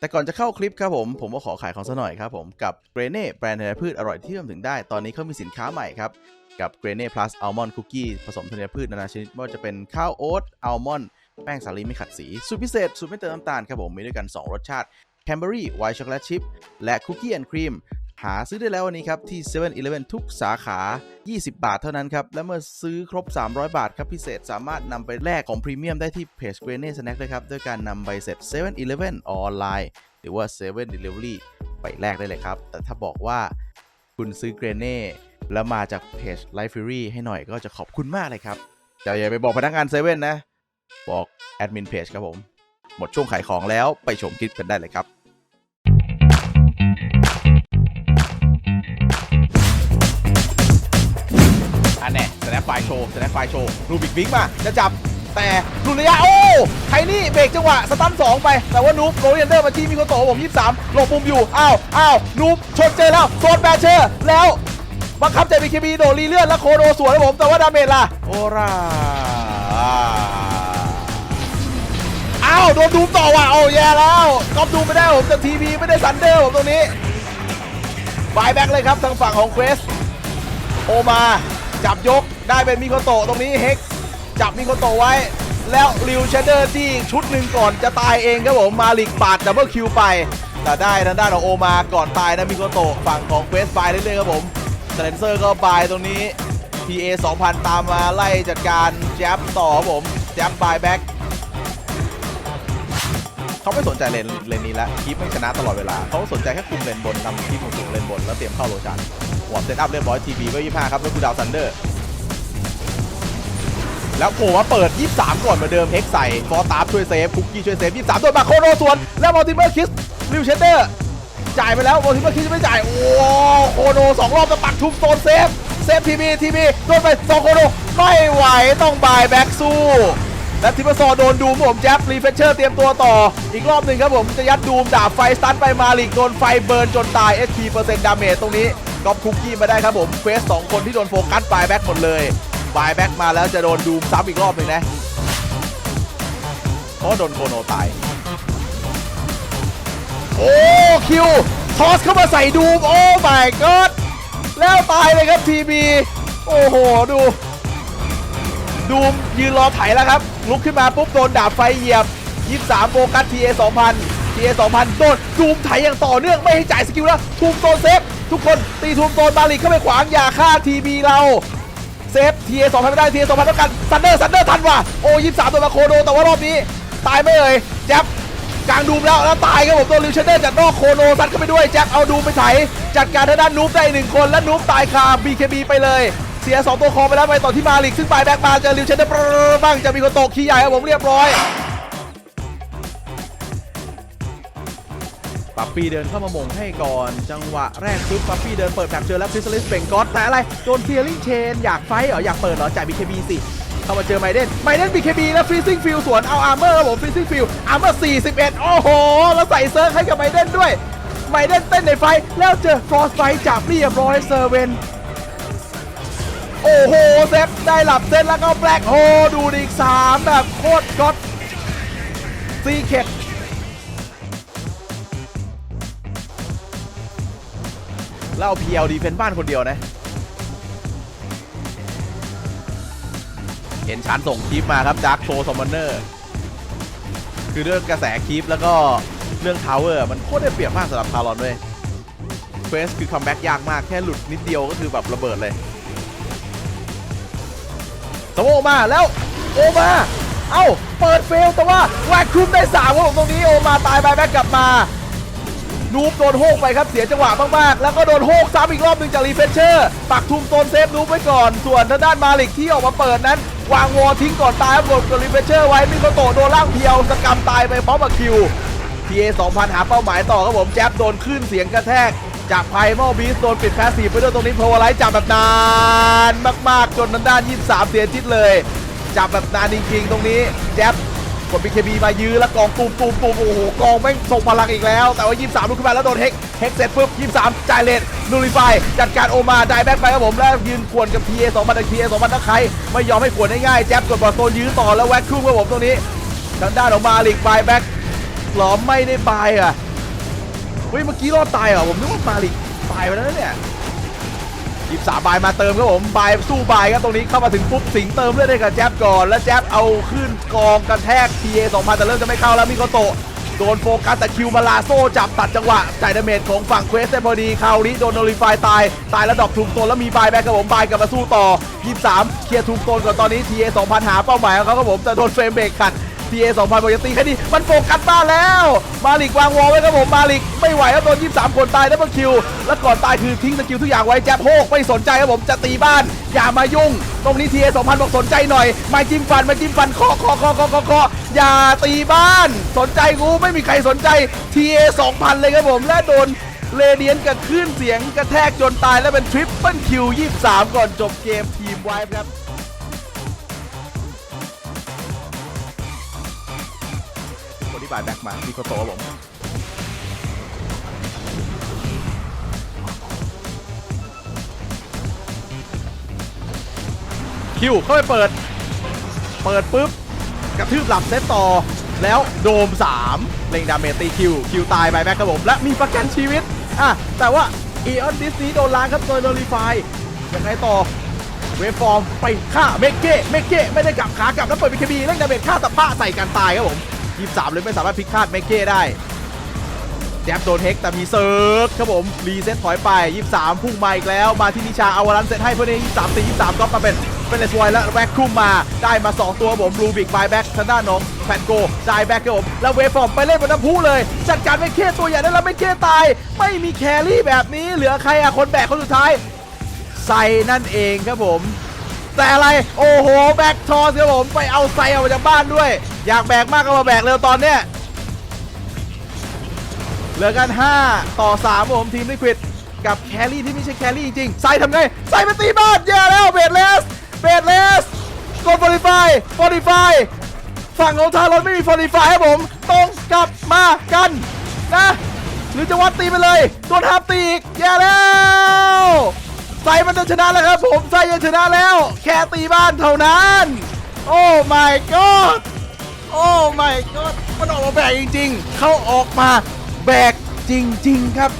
แต่ก่อนจะเข้าคลิปครับผม ผมก็ขอขายของซะหน่อยครับผมกับเกรเน่แบรนด์ธัญพืชอร่อยที่เริ่มถึงได้ ตอนนี้เขามีสินค้าใหม่ครับ กับเกรเน่ plus almond cookie ผสมธัญพืชนานาชนิดไม่ว่าจะเป็นข้าวโอ๊ตอัลมอนด์แป้งสาลีไม่ขัดสี สูตรพิเศษ สูตรไม่เติมน้ำตาลครับผมมีด้วยกัน 2 รสชาติแคนเบอรี่ไวท์ช็อกโกแลตชิพและคุกกี้แอนด์ครีม หาซื้อได้แล้ววันนี้ครับที่7 e เ e ่ e อทุกสาขา 20 บาทเท่านั้นครับ และเมื่อซื้อครบ 300 บาทครับพิเศษสามารถนำไปแลกของพรีเมียมได้ที่เพจ g r e n e Snack ด้วยครับ ด้วยการนำใบเสร็จ7 e เ e ่ e ออนไลน์ หรือว่า7 Delivery ไปแลกได้เลยครับ แต่ถ้าบอกว่าคุณซื้อเกรเน่แล้วมาจากเพจ Life Fury ให้หน่อยก็จะขอบคุณมากเลยครับแต่อย่าไปบอกพนักงานเซเว่นนะ บอกแอดมินเพจครับผม หมดช่วงขายของแล้วไปชมคลิปกันได้เลยครับ ฟโชว์สแนปไฟโชว์รูบิกวิกมาจะจับแต่รุนระยะโอ้ไทนี่เบรกจังหวะสตัน2ไป แต่ว่านูบโรเยนเดอร์มาที่มิโคโตผม 23 หลบมุมอยู่ อ้าวอ้าวนูบชนเจอแล้วโซนแบชเชอร์ แล้วบังคับใจบีเคบีโดรีเลื่อนแล้วโคโดสวนให้ผม แต่ว่าดาเมจล่ะ โอราอ้าวโดนดูมต่อว่ะโอ้แย่แล้วก๊อปดูไม่ได้ผมแต่ทีพีไม่ได้ซันเดอร์ผมตรงนี้บายแบ็กเลยครับทางฝั่งของเควสโอมาจับยก ได้เป็นมิโคโตะตรงนี้เฮกจับมิโคโตะไว้ แล้วริวเชเดอร์ที่ชุดหนึ่งก่อนจะตายเองครับผมมาลิกปาดดับเบิลคิวไป แต่ได้ทางด้านของโอมาก่อนตายนะมิโคโตะฝั่งของเควสบายเรื่อยๆครับผมเซนเซอร์ก็บายตรงนี้ PA 2000 ตามมาไล่จัดการแจ๊บต่อครับผมแจ๊บบายแบ็กเขาไม่สนใจเลนเลนนี้แล้วคีปไม่ชนะตลอดเวลา เขาสนใจแค่คุมเลนบนนำทีมของสูงเลนบน แล้วเตรียมเข้าโรจันวอร์มเซตอัพเรียบร้อยทีบีไว้25ครับแล้วกูดาวซันเดอร์ แล้วโผล่มาเปิด 23 ก่อนเหมือนเดิมเฮกใส่ฟอร์ตาร์ช่วยเซฟคุกกี้ช่วยเซฟ 23 โดนมาโคโนสวน แล้วมอลติเมอร์คิสริวเชเดอร์จ่ายไปแล้วมอลติเมอร์คิสไม่จ่าย โอ้โคโนสองรอบจะปักทุบโซนเซฟ เซฟทีบีทีบีโดนไปสองโคโนไม่ไหวต้องบายแบ็กสู้และทิปเปอร์ซอโดนดูมผมแจ๊บรีเฟชเชอร์เตรียมตัวต่อ อีกรอบหนึ่งครับผมจะยัดดูมดาบไฟสตันไปมาลิกโดนไฟเบิร์นจนตาย SP เปอร์เซ็นต์ดาเมจตรงนี้ก็คุกกี้มาได้ครับผมเฟสสองคนที่โดนโฟกัสบายแบ็กหมดเลย บายแบ็กมาแล้วจะโดนดูมซ้ำอีกรอบหนึ่งนะเพราะโดนโคโนตาย โอ้คิวทอสเข้ามาใส่ดูม โอ้ my god แล้วตายเลยครับทีบีโอ้โห ดู ดูมยืนรอไถแล้วครับ ลุกขึ้นมาปุ๊บโดนดาบไฟเหยียบ 23โฟกัส TA 2000 TA 2000 โดนดูมไถอย่างต่อเนื่องไม่ให้จ่ายสกิลแล้วทูมโซนเซฟ ทุกคนตีทูมโซนบาลิกเข้าไปขวางอย่าฆ่าทีบีเรา เซฟ TA 2000ไม่ได้ TA 2000ต้องกันซันเดอร์ซันเดอร์ทันว่ะโอ้ยี่สามตัวมาโคโดแต่ว่ารอบนี้ ตายไม่เอ่ยแจ็บกลางดูมแล้วแล้วตายครับผมตัวลิวเชเดอร์จากนอกโคโนซัดเข้าไปด้วยแจ็คเอาดูมไปไถจัดการทางด้านนูฟได้อีกหนึ่งคนและนูฟตายคาบีเคบีไปเลยเสีย 2 ตัวคอไปแล้วไปต่อที่มาลิก ซึ่งปลายแบ็กมาเจอลิวเชนเดอร์บ้างจะมีคนตกขี้ใหญ่ครับผมเรียบร้อย ปั๊ปปี้เดินเข้ามามงให้ก่อน จังหวะแรกปึ๊บปัปปี้เดินเปิดแผบเจอแล้วคริสตัลิสเบ่งก๊อตแต่อะไร โดนเทียริงเชน อยากไฟเหรอ อยากเปิดเหรอ จ่าย BKB สิ เข้ามาเจอไมเดนไมเดน BKB แล้วฟรีซิ่งฟิลสวนเอาอาร์เมอร์ครับผมฟรีซิ่งฟิลอาร์เมอร์41 โอ้โห แล้วใส่เซิร์ฟให้กับไมเดนด้วยไมเดนเต้นในไฟแล้วเจอฟรอสไฟจับเรียบร้อยเซอร์เวนโอ้โหเซฟได้หลับเซตแล้วก็แบล็คโฮดูดิอีก3แบบโคตรก๊อตซีเค็ด แล้วเอาพีเอลดีเฟนบ้านคนเดียวนะ เห็นชันส่งคลิปมาครับจากโชว์ซอมมอนเนอร์ คือเรื่องกระแสคลิปแล้วก็เรื่องทาวเวอร์มันโคตรได้เปรียบมากสำหรับคารอนด้วยเควสคือคัมแบ็กยากมากแค่หลุดนิดเดียวก็คือแบบระเบิดเลยสโมมาแล้วโอมา เอ้า เปิดเฟลแต่ว่าแวกคุมได้3ครับผมตรงนี้โอมาตายไปแบ็กกลับมา นูบโดนโฮกไปครับเสียจังหวะมากๆ แล้วก็โดนโฮกซ้ำอีกรอบหนึ่งจากรีเฟชเชอร์ ปักทุมโซนเซฟนูบไว้ก่อน ส่วนทางด้านมาลิกที่ออกมาเปิดนั้น วางวอทิ้งก่อนตายครับกดกับรีเฟชเชอร์ไว้มิโคโตโดนล่างเพียวสกรรมตายไปพร้อมกับคิว PA 2000หาเป้าหมายต่อครับผมแจ๊บโดนขึ้นเสียงกระแทกจากไพ่มอบีสโดนปิดแพสซีฟไปด้วยตรงนี้พาวไลท์จับแบบนานมากๆ จนทางด้าน 23 เสียทิศเลย จับแบบนานจริงๆ ตรงนี้แจ๊บ กด BKB มายื้อแล้วกองตูมตูมตูมโอ้โหกองแม่งส่งพลังอีกแล้ว แต่ว่า23ลุกขึ้นมาแล้วโดนเฮกเฮกเสร็จปุ๊บ23จ่ายเลนนูริฟายจัดการโอมาได้แบ็คไปครับผมแล้วยืนขวนกับ PA 2 0 0 0 PA 2 0 0 0ถ้าใครไม่ยอมให้ขวนง่ายๆแจ๊บกดบอลโซนยื้อต่อแล้วแว็กคุ้มครับผมตรงนี้ทางด้านของมาลิกบายแบ็คหลอมไม่ได้บายอะเฮ้ยเมื่อกี้รอดตายเหรอผมนึกว่ามาลิกตายไปแล้วเนี่ย ยิบสามบายมาเติมครับผมบายสู้บายครับตรงนี้เข้ามาถึงปุ๊บสิงเติมเลือดให้กับแจ๊บก่อน แล้วแจ๊บเอาขึ้นกองกระแทก TA 2000 แต่เริ่มจะไม่เข้าแล้วมิโกโตะโดนโฟกัสแต่คิวมาลาโซ่จับตัดจังหวะจ่ายดาเมจของฝั่งเควสได้พอดีคาวริโดนโนริฟายตาย ตายแล้วดอกทุมโซนแล้วมีบายแบกครับผมบายกลับมาสู้ต่อ 23 เคลียร์ทุมโซนก่อนตอนนี้ TA 2000 หาเป้าหมายของเขาครับผมแต่โดนเฟรมเบรกขัด TA 2000บอกจะตีแค่นี้มันโฟกัสบ้านแล้ว มาลิกวางวอลไว้ครับผมมาลิกไม่ไหวครับโดน23คนตายดับเบิลคิว แล้วก่อนตายคือทิ้งสกิลทุกอย่างไว้แจ๊บโฮกไม่สนใจครับผมจะตีบ้าน อย่ามายุ่ง ตรงนี้ TA 2000บอกสนใจหน่อยมาจิ้มฟันมาจิ้มฟันคาะเคาะเคาะเคาะเคาะเคาะอย่าตีบ้าน สนใจกูไม่มีใครสนใจ TA 2000เลยครับผมและโดนเรเดียนกับคลื่นเสียงกระแทกจนตายและเป็นทริปเปิลคิว 23 ก่อนจบเกมทีมไวฟ์ครับ คนที่บายแบ็กมามีโคโตครับผมคิวเข้าไปเปิด เปิดปุ๊บ กระทืบหลับเซตต่อ แล้วโดม 3 เล็งดาเมจตีคิว คิวตายบายแบ็กครับผม และมีประกันชีวิต อะ แต่ว่าอีออนดิสนีโดนล้างครับโดยโนริฟายยังไงต่อเวฟฟอร์มไปฆ่าเมกเก้เมกเก้ไม่ได้กลับขากลับแล้วเปิดบีเคบีเล่นดาเมจฆ่าตะปะใส่กันตายครับผม 23 เลยไม่สามารถพลิกคาดเมกเก้ได้แจบโดนเฮกแต่มีเซิร์ฟครับผมรีเซ็ตถอยไป 23 พุ่งมาอีกแล้ว มาที่นิชาเอาวารันเซตให้เพื่อนเอง23ตี23ก็มาเป็นเป็นเลสวอยและแบ็คคุ้มมาได้มา 2 ตัวผมบลูบิกบายแบ็กทางด้านน้องแฟนโกได้แบ็กครับผมแล้วเวฟฟอร์มไปเล่นบนน้ำพุเลย จัดการไม่เคตัวใหญ่ได้แล้วไม่เคตาย ไม่มีแครี่แบบนี้เหลือใครอะคนแบกคนสุดท้ายไซนั่นเองครับผม แต่อะไร โอ้โห แบกทอสครับผมไปเอาไซออกมาจากบ้านด้วย อยากแบกมากก็มาแบกเร็วตอนเนี้ยเหลือกัน 5 ต่อ3ผมทีมลิควิดกับแครี่ที่ไม่ใช่แครี่จริงๆไซทำไงไซมาตีบ้านแย่แล้วเบดเลสเบดเลสกดฟอร์ดิฟายฟอร์ดิฟายฝั่งของทารอนไม่มีฟอร์ดิฟายครับผมต้องกลับมากันนะหรือจะวัดตีไปเลยโดนทับตีอีกแย่แล้ว ไซมันจะชนะแล้วครับผมไซจะชนะแล้ว แค่ตีบ้านเท่านั้น โอ้ my god โอ้ my god มันออกมาแบกจริง ๆ เข้าออกมาแบกจริง ๆ ครับ